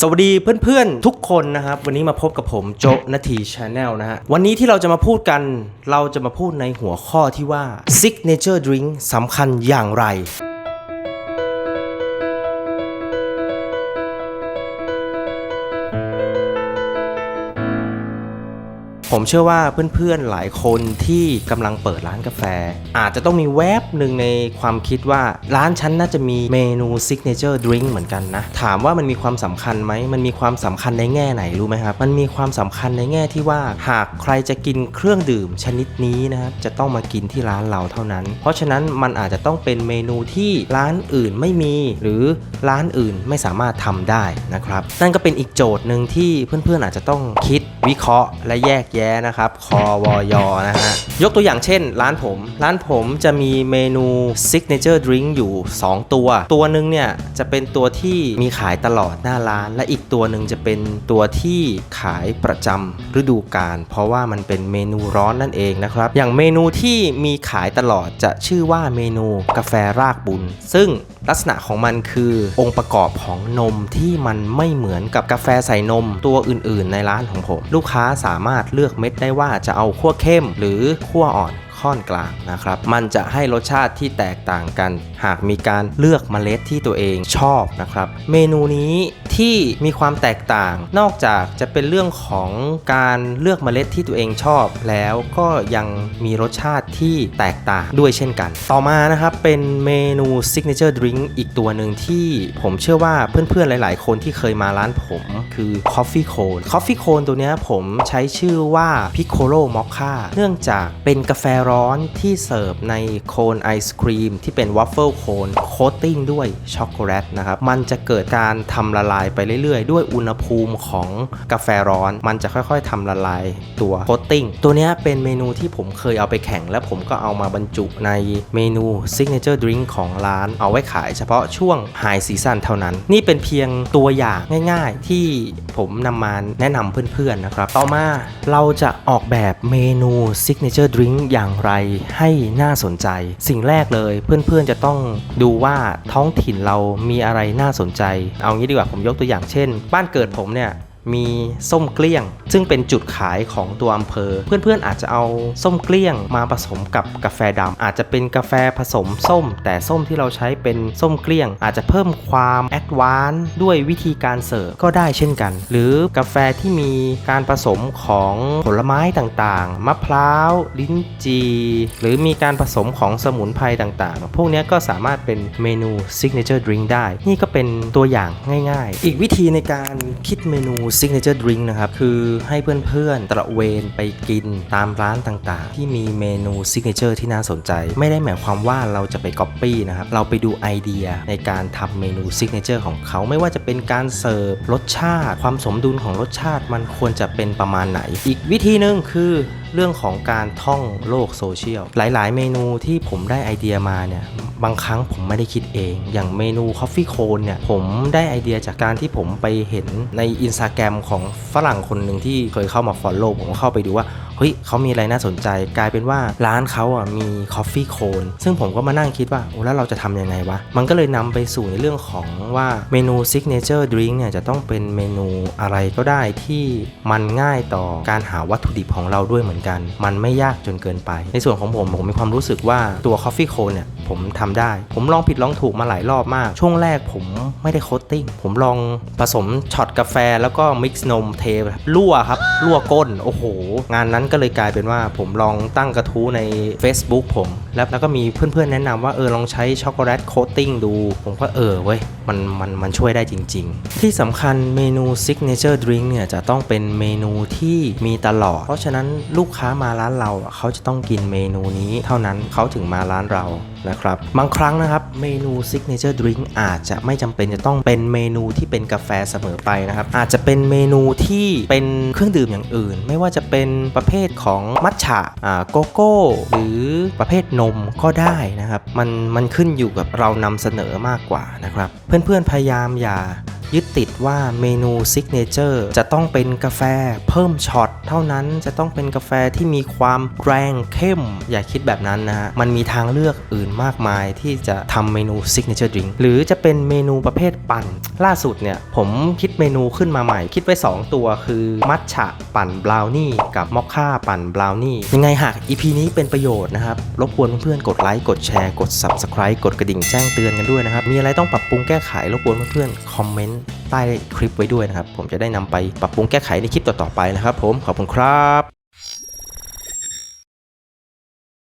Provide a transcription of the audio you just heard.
สวัสดีเพื่อนๆ ทุกคนนะครับ วันนี้มาพบกับผมโจนาทีชาแนลนะฮะ วันนี้ที่เราจะมาพูดกัน เราจะมาพูดในหัวข้อที่ว่า Signature Drink สำคัญอย่างไร ผมเชื่อว่าเพื่อนๆหลายคนที่กำลังเปิดร้านกาแฟ อาจจะต้องมีแวบหนึ่งในความคิดว่าร้านฉันน่าจะมีเมนู Signature Drink เหมือนกันนะ ถามว่ามันมีความสำคัญไหม มันมีความสำคัญในแง่ไหนรู้ไหมครับ มันมีความสำคัญในแง่ที่ว่า หากใครจะกินเครื่องดื่มชนิดนี้นะครับจะต้องมากินที่ร้านเราเท่านั้น เพราะฉะนั้นมันอาจจะต้องเป็นเมนูที่ร้านอื่นไม่มี หรือร้านอื่นไม่สามารถทำได้นะครับนั่นก็เป็นอีกโจทย์หนึ่งที่เพื่อนๆอาจจะต้องคิดวิเคราะห์และแยกแยะนะครับคอวอยนะฮะ ยกตัวอย่างเช่น ร้านผม ร้านผมจะมีเมนู Signature Drink อยู่ 2 ตัว ตัวหนึ่งเนี่ยจะเป็นตัวที่มีขายตลอดหน้าร้าน และอีกตัวหนึ่งจะเป็นตัวที่ขายประจำฤดูกาลเพราะว่ามันเป็นเมนูร้อนนั่นเองนะครับ อย่างเมนูที่มีขายตลอดจะชื่อว่าเมนูกาแฟรากบุญ ซึ่ง ลักษณะของมันคือองค์ประกอบของนมที่มันไม่เหมือนกับกาแฟใส่นมตัวอื่น ๆ ในร้านของผม ลูกค้าสามารถเลือกเม็ดได้ว่าจะเอาขั้วเข้มหรือขั้วอ่อน ค่อนกลางนะครับ มันจะให้รสชาติที่แตกต่างกัน หากมีการเลือกเมล็ดที่ตัวเองชอบนะครับ เมนูนี้ที่มีความแตกต่าง นอกจากจะเป็นเรื่องของการเลือกเมล็ดที่ตัวเองชอบ แล้วก็ยังมีรสชาติที่แตกต่างด้วยเช่นกัน ต่อมานะครับเป็นเมนู signature drink อีกตัวหนึ่งที่ผมเชื่อว่าเพื่อนๆ หลาย ๆ คนที่เคยมาร้านผมคือ coffee cone coffee cone ตัวนี้ผมใช้ชื่อว่า piccolo mocha เนื่องจากเป็นกาแฟร้อน้อนที่เสิร์ฟในโคนไอศครีมที่เป็นวัฟเฟิลโคนโคตติ้งด้วยช็อกโกแลตนะครับมันจะเกิดการทำละลายไปเรื่อยๆ ด้วยอุณหภูมิของกาแฟร้อน มันจะค่อยๆทำละลายตัวโคตติ้งตัวนี้เป็นเมนูที่ผมเคยเอาไปแข่ง และผมก็เอามาบรรจุในเมนู signature drink ของร้านเอาไว้ขายเฉพาะช่วง high season เท่านั้น นี่เป็นเพียงตัวอย่างง่ายๆ ที่ผมนำมาแนะนำเพื่อนๆนะครับ ต่อมาเราจะออกแบบเมนู signature drink อย่างไรให้น่าสนใจ สิ่งแรกเลยเพื่อนๆจะต้องดูว่าท้องถิ่นเรามีอะไรน่าสนใจ เอางี้ดีกว่าผมยกตัวอย่างเช่น บ้านเกิดผมเนี่ย มีส้มเกลี้ยง ซึ่งเป็นจุดขายของตัวอำเภอ เพื่อนๆอาจจะเอาส้มเกลี้ยงมาผสมกับกาแฟดำอาจจะเป็นกาแฟผสมส้ม แต่ส้มที่เราใช้เป็นส้มเกลี้ยง อาจจะเพิ่มความแอดวานซ์ด้วยวิธีการเสิร์ฟก็ได้เช่นกัน หรือกาแฟที่มีการผสมของผลไม้ต่างๆ มะพร้าว ลิ้นจี่หรือมีการผสมของสมุนไพรต่างๆ พวกนี้ก็สามารถเป็นเมนู signature drink ได้ นี่ก็เป็นตัวอย่างง่าย ๆ อีกวิธีในการคิดเมนู signature drink นะครับ คือให้เพื่อนๆตระเวนไปกินตามร้านต่างๆ ที่มีเมนู signature ที่น่าสนใจ ไม่ได้หมายความว่าเราจะไป copy นะครับ เราไปดูไอเดียในการทำเมนู signature ของเขาไม่ว่าจะเป็นการเสิร์ฟรสชาติ ความสมดุลของรสชาติมันควรจะเป็นประมาณไหน อีกวิธีหนึ่งคือเรื่องของการท่องโลกโซเชียล หลาย ๆ เมนูที่ผมได้ไอเดียมาเนี่ย บางครั้งผมไม่ได้คิดเอง อย่างเมนูคอฟฟี่โคนเนี่ย ผมได้ไอเดียจากการที่ผมไปเห็นในอินสตาแกรมของฝรั่งคนหนึ่งที่เคยเข้ามาฟอลโล่ผมก็เข้าไปดูว่าเฮ้ยเขามีอะไรน่าสนใจ กลายเป็นว่าร้านเขาอะมีคอฟฟี่โคนซึ่งผมก็มานั่งคิดว่าโอ้แล้วเราจะทำยังไงวะ มันก็เลยนำไปสู่ในเรื่องของว่าเมนูซิกเนเจอร์ดริงก์เนี่ยจะต้องเป็นเมนูอะไรก็ได้ที่มันง่ายต่อการหาวัตถุดิบของเราด้วยเหมือนกัน มันไม่ยากจนเกินไป ในส่วนของผมผมมีความรู้สึกว่าตัวคอฟฟี่โคนเนี่ย ผมทำได้ ผมลองผิดลองถูกมาหลายรอบมาก ช่วงแรกผมไม่ได้โคตติ้ง ผมลองผสมช็อตกาแฟแล้วก็มิกซ์นมเทรั่วครับรั่วก้น โอ้โห งานนั้นก็เลยกลายเป็นว่าผมลองตั้งกระทู้ใน Facebook ผม แล้วแล้วก็มีเพื่อนๆ แนะนำว่าเออลองใช้ช็อกโกแลตโคตติ้งดู ผมก็เออเว้ยมันมันมันช่วยได้จริง ๆ ที่สำคัญเมนู Signature Drink เนี่ยจะต้องเป็นเมนูที่มีตลอด เพราะฉะนั้นลูกค้ามาร้านเราเขาจะต้องกินเมนูนี้เท่านั้นเขาถึงมาร้านเรานะครับบางครั้งนะครับเมนู Signature Drink อาจจะไม่จำเป็นจะต้องเป็นเมนูที่เป็นกาแฟเสมอไปนะครับอาจจะเป็นเมนูที่เป็นเครื่องดื่มอย่างอื่น ไม่ว่าจะเป็นประเภทของมัทฉะอ่าโกโก้หรือประเภทนมก็ได้นะครับมันมันขึ้นอยู่กับเรานำเสนอมากกว่านะครับเพื่อนๆพยายามอย่ายึดติดว่าเมนูซิกเนเจอร์จะต้องเป็นกาแฟเพิ่มช็อต เท่านั้นจะต้องเป็นกาแฟที่มีความแรงเข้ม อย่าคิดแบบนั้นนะฮะ มันมีทางเลือกอื่นมากมายที่จะทำเมนู signature drink หรือจะเป็นเมนูประเภทปั่น ล่าสุดเนี่ยผมคิดเมนูขึ้นมาใหม่ คิดไว้ 2 ตัวคือมัทฉะปั่นบราวนี่กับมอคค่าปั่นบราวนี่ยังไงหาก EP นี้เป็นประโยชน์นะครับ รบกวนเพื่อนๆกดไลค์กดแชร์กด subscribe กดกระดิ่งแจ้งเตือนกันด้วยนะครับ มีอะไรต้องปรับปรุงแก้ไขรบกวนเพื่อนๆคอมเมนต์ ใต้คลิปไว้ด้วยนะครับ ผมจะได้นำไปปรับปรุงแก้ไขในคลิปต่อๆไปนะครับ ผมขอบคุณครับ